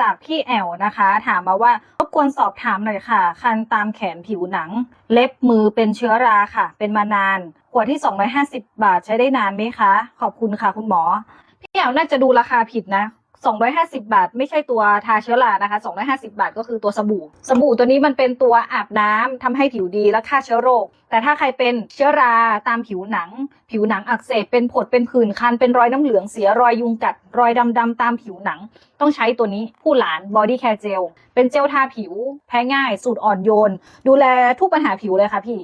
จากพี่แอลนะคะ ถามมาว่ารบกวนสอบถามหน่อยค่ะ คันตามแขนผิวหนัง เล็บมือเป็นเชื้อราค่ะ เป็นมานานขวดที่ 250 บาทใช้ได้นานไหมคะ ขอบคุณค่ะคุณหมอ พี่แอลน่าจะดูราคาผิดนะ 250 บาท ไม่ใช่ตัวทาเชื้อรานะคะ250 บาทก็คือตัวสบู่ สบู่ตัวนี้มันเป็นตัวอาบน้ำทำให้ผิวดีและฆ่าเชื้อโรค แต่ถ้าใครเป็นเชื้อราตามผิวหนัง ผิวหนังอักเสบเป็นผดเป็นผื่นคันเป็นรอยน้ำเหลืองเสียรอยยุงกัด รอยดำๆตามผิวหนัง ต้องใช้ตัวนี้ผู้หลานบอดี้แคร์เจลเป็นเจลทาผิว แพ้ง่าย สูตรอ่อนโยน ดูแลทุกปัญหาผิวเลยค่ะพี่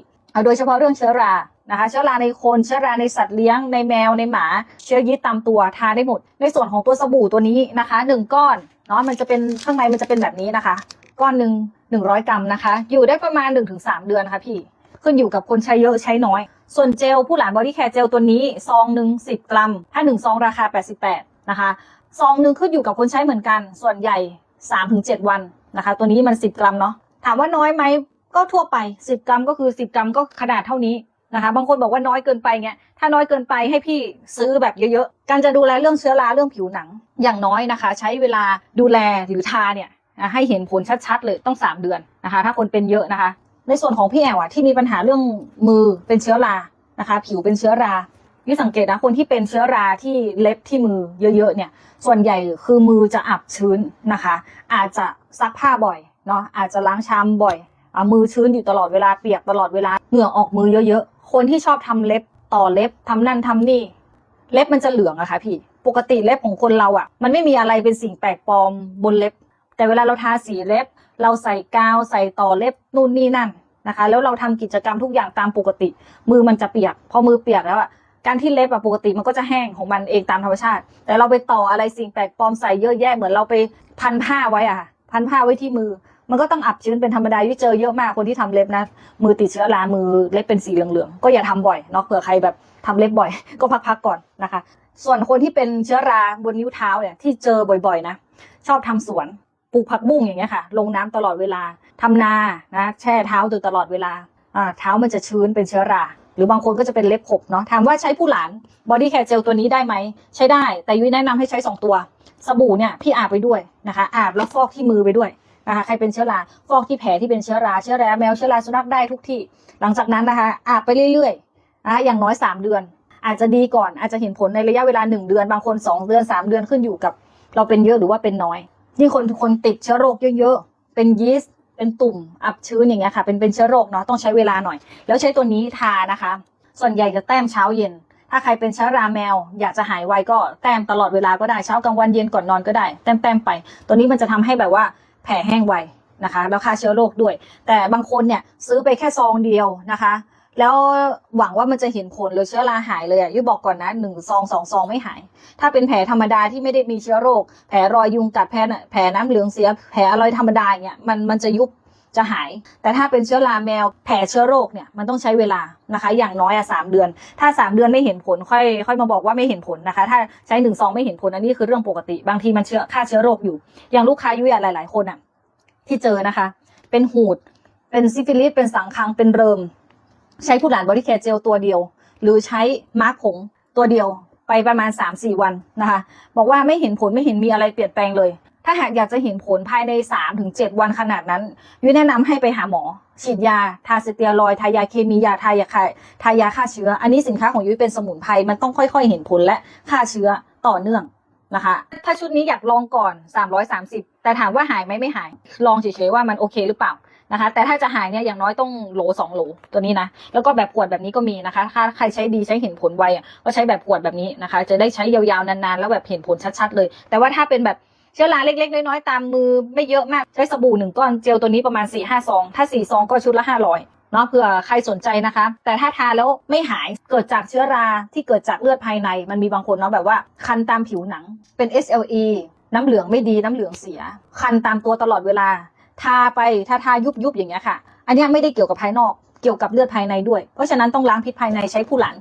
โดยเฉพาะเรื่องเชื้อรานะคะเชื้อราในคนเชื้อราในสัตว์เลี้ยงในแมวในหมา เชื้อยีสต์ตามตัวทาได้หมด ในส่วนของตัวสบู่ตัวนี้นะคะหนึ่งก้อนเนาะมันจะเป็นข้างในมันจะเป็นแบบนี้นะคะ ก้อนหนึ่งหนึ่งร้อยกรัมนะคะ อยู่ได้ประมาณหนึ่งถึงสามเดือนค่ะพี่ขึ้นอยู่กับคนใช้เยอะใช้น้อย ส่วนเจลผู้หลานบอดี้แคร์เจลตัวนี้ซองหนึ่งสิบกรัม ถ้าหนึ่งซองราคา 88นะคะซองหนึ่งขึ้นอยู่กับคนใช้เหมือนกัน ส่วนใหญ่ 3-7 วันนะคะ ตัวนี้มัน 10 กรัมเนาะถามว่าน้อยไหม ก็ทั่วไป 10 กรัมก็คือ 10 กรัมก็ขนาดเท่านี้นะคะ บางคนบอกว่าน้อยเกินไปเงี้ยถ้าน้อยเกินไปให้พี่ซื้อแบบเยอะๆ การจะดูแลเรื่องเชื้อราเรื่องผิวหนังอย่างน้อยนะคะ ใช้เวลาดูแลหรือทาเนี่ยให้เห็นผลชัดๆเลยต้อง 3 เดือนนะคะ ถ้าคนเป็นเยอะนะคะ ในส่วนของพี่แอวอะที่มีปัญหาเรื่องมือเป็นเชื้อรานะคะ ผิวเป็นเชื้อรานี่สังเกตนะคนที่เป็นเชื้อราที่เล็บที่มือเยอะๆเนี่ย ส่วนใหญ่คือมือจะอับชื้นนะคะ อาจจะซักผ้าบ่อยเนาะอาจจะล้างชามบ่อย มือชื้นอยู่ตลอดเวลาเปียกตลอดเวลาเหงื่อออกมือเยอะๆ คนที่ชอบทำเล็บต่อเล็บทำนั่นทำนี่ เล็บมันจะเหลืองอะค่ะพี่ ปกติเล็บของคนเราอะมันไม่มีอะไรเป็นสิ่งแปลกปลอมบนเล็บ แต่เวลาเราทาสีเล็บ เราใส่กาวใส่ต่อเล็บนู่นนี่นั่นนะคะ แล้วเราทำกิจกรรมทุกอย่างตามปกติ มือมันจะเปียก พอมือเปียกแล้วอะการที่เล็บอะปกติมันก็จะแห้งของมันเองตามธรรมชาติ แต่เราไปต่ออะไรสิ่งแปลกปลอมใส่เยอะแยะเหมือนเราไปพันผ้าไว้อะพันผ้าไว้ที่มือ มันก็ต้องอับชื้นเป็นธรรมดาที่เจอเยอะมากคนที่ทำเล็บนะมือติดเชื้อรามือเล็บเป็นสีเหลืองๆก็อย่าทำบ่อยเนาะเผื่อใครแบบทำเล็บบ่อย ก็พักๆก่อนนะคะ ส่วนคนที่เป็นเชื้อราบนนิ้วเท้าเนี่ยที่เจอบ่อยๆนะชอบทำสวนปลูกผักบุ้งอย่างเงี้ยค่ะ ลงน้ำตลอดเวลาทำนานะแช่เท้าอยู่ตลอดเวลาอ่าเท้ามันจะชื้นเป็นเชื้อรา หรือบางคนก็จะเป็นเล็บขบเนาะถามว่าใช้ผู้หลานบอดี้แคร์เจลตัวนี้ได้ไหมใช้ได้ แต่ยุ้ยแนะนำให้ใช้สองตัว สบู่เนี่ยพี่อาบไปด้วยนะคะ อาบแล้วฟอกที่มือไปด้วย นะคะใครเป็นเชื้อราฟอกที่แผลที่เป็นเชื้อราเชื้อราแมวเชื้อราสุนัขได้ทุกที่ หลังจากนั้นนะคะอาบไปเรื่อยๆนะคะอย่างน้อยสามเดือน อาจจะดีก่อนอาจจะเห็นผลในระยะเวลาหนึ่งเดือน บางคนสองเดือนสามเดือนขึ้นอยู่กับ เราเป็นเยอะหรือว่าเป็นน้อยนี่คนคนติดเชื้อโรคเยอะๆเป็นยีสต์เป็นตุ่มอับชื้นอย่างเงี้ยค่ะเป็นเป็นเชื้อโรคเนาะต้องใช้เวลาหน่อย แล้วใช้ตัวนี้ทานะคะ ส่วนใหญ่จะแต้มเช้าเย็น ถ้าใครเป็นเชื้อราแมว อยากจะหายไวก็แต้มตลอดเวลาก็ได้เช้ากลางวันเย็นก่อนนอนก็ได้ แต้มแต้มๆไป ตัวนี้มันจะทำให้แบบว่า แผลแห้งไวนะคะ แล้วฆ่าเชื้อโรคด้วย แต่บางคนเนี่ยซื้อไปแค่ซองเดียวนะคะ แล้วหวังว่ามันจะเห็นผลหรือเชื้อราหายเลยอะยุบอกก่อนนะหนึ่งซองสองซองไม่หาย ถ้าเป็นแผลธรรมดาที่ไม่ได้มีเชื้อโรค แผลรอยยุงกัดแผลน่ะแผลน้ำเหลืองเสียแผลอะไรธรรมดาเนี่ยมันมันจะยุบ จะหาย แต่ถ้าเป็นเชื้อราแมวแผลเชื้อโรคเนี่ยมันต้องใช้เวลานะคะ อย่างน้อยอะสามเดือน ถ้าสามเดือนไม่เห็นผลค่อยค่อยมาบอกว่าไม่เห็นผลนะคะ ถ้าใช้หนึ่งซองไม่เห็นผลอันนี้คือเรื่องปกติ บางทีมันเชื้อฆ่าเชื้อโรคอยู่ อย่างลูกค้ายุ้ยหลาย ๆ คนอะที่เจอนะคะ เป็นหูด เป็นซิฟิลิสเป็นสังคังเป็นเริม ใช้ผู้หลานบริแคร์เจลตัวเดียว หรือใช้มาร์คผงตัวเดียวไปประมาณ 3-4 วันนะคะ บอกว่าไม่เห็นผลไม่เห็นมีอะไรเปลี่ยนแปลงเลย ถ้าหากอยากจะเห็นผลภายใน 3-7 วันขนาดนั้น ยุ้ยแนะนำให้ไปหาหมอ ฉีดยา ทาสเตียรอยทายาเคมียาทายาฆ่ทายาฆ่าเชื้อ อันนี้สินค้าของยุ้ยเป็นสมุนไพรมันต้องค่อยๆ เห็นผลและฆ่าเชื้อต่อเนื่องนะคะ ถ้าชุดนี้อยากลองก่อน 330 แต่ถามว่าหายไหมไม่หาย ลองเฉยๆว่ามันโอเคหรือเปล่านะคะ แต่ถ้าจะหายเนี่ยอย่างน้อยต้องโหลสองโหลตัวนี้นะ แล้วก็แบบขวดแบบนี้ก็มีนะคะ ถ้าใครใช้ดีใช้เห็นผลไวก็ใช้แบบขวดแบบนี้นะคะ จะได้ใช้ยาวๆนานๆ แล้วแบบเห็นผลชัดๆเลย แต่ว่าถ้าเป็นแบบ เชื้อราเล็กๆ น้อยๆ ตามมือไม่เยอะมาก ใช้สบู่หนึ่งก้อนเจลตัวนี้ประมาณ4ี่ห้าซอง ถ้าสี่ซองก็ชุดละห้าร้อยเนาะเผื่อใครสนใจนะคะ แต่ถ้าทาแล้วไม่หายเกิดจากเชื้อราที่เกิดจากเลือดภายใน มันมีบางคนเนาะแบบว่า คันตามผิวหนังเป็น SLE น้ำเหลืองไม่ดีน้ำเหลืองเสีย คันตามตัวตลอดเวลา ทาไปถ้าทายุบยุบๆอย่างเงี้ยค่ะ อันนี้ไม่ได้เกี่ยวกับภายนอก เกี่ยวกับเลือดภายในด้วย เพราะฉะนั้นต้องล้างพิษภายในใช้ผู้หลัน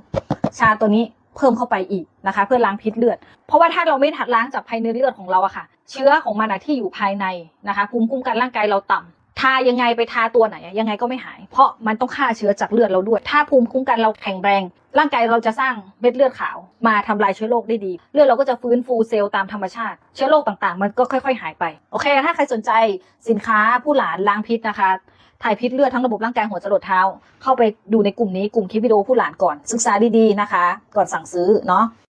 ชาตัวนี้ เพิ่มเข้าไปอีกนะคะ เพื่อล้างพิษเลือด เพราะว่าถ้าเราไม่ถัดล้างจากภายในเลือดของเราอะค่ะ เชื้อของมันอะที่อยู่ภายในนะคะภูมิคุ้มกันร่างกายเราต่ำททายังไงไปทาตัวไหนยังไงก็ไม่หาย เพราะมันต้องฆ่าเชื้อจากเลือดเราด้วย ถ้าภูมิคุ้มกันเราแข็งแรง ร่างกายเราจะสร้างเม็ดเลือดขาวมาทำลายเชื้อโรคได้ดี เลือดเราก็จะฟื้นฟูเซลล์ตามธรรมชาติ เชื้อโรคต่างๆ มันก็ค่อยๆ หายไป โอเค ถ้าใครสนใจสินค้าผู้หลานล้างพิษนะคะถ่ายพิษเลือดทั้งระบบร่างกายหัวจรดเท้า เข้าไปดูในกลุ่มนี้กลุ่มคลิปวิดีโอผู้หลานก่อนศึกษาดีๆนะคะ ก่อนสั่งซื้อเนาะ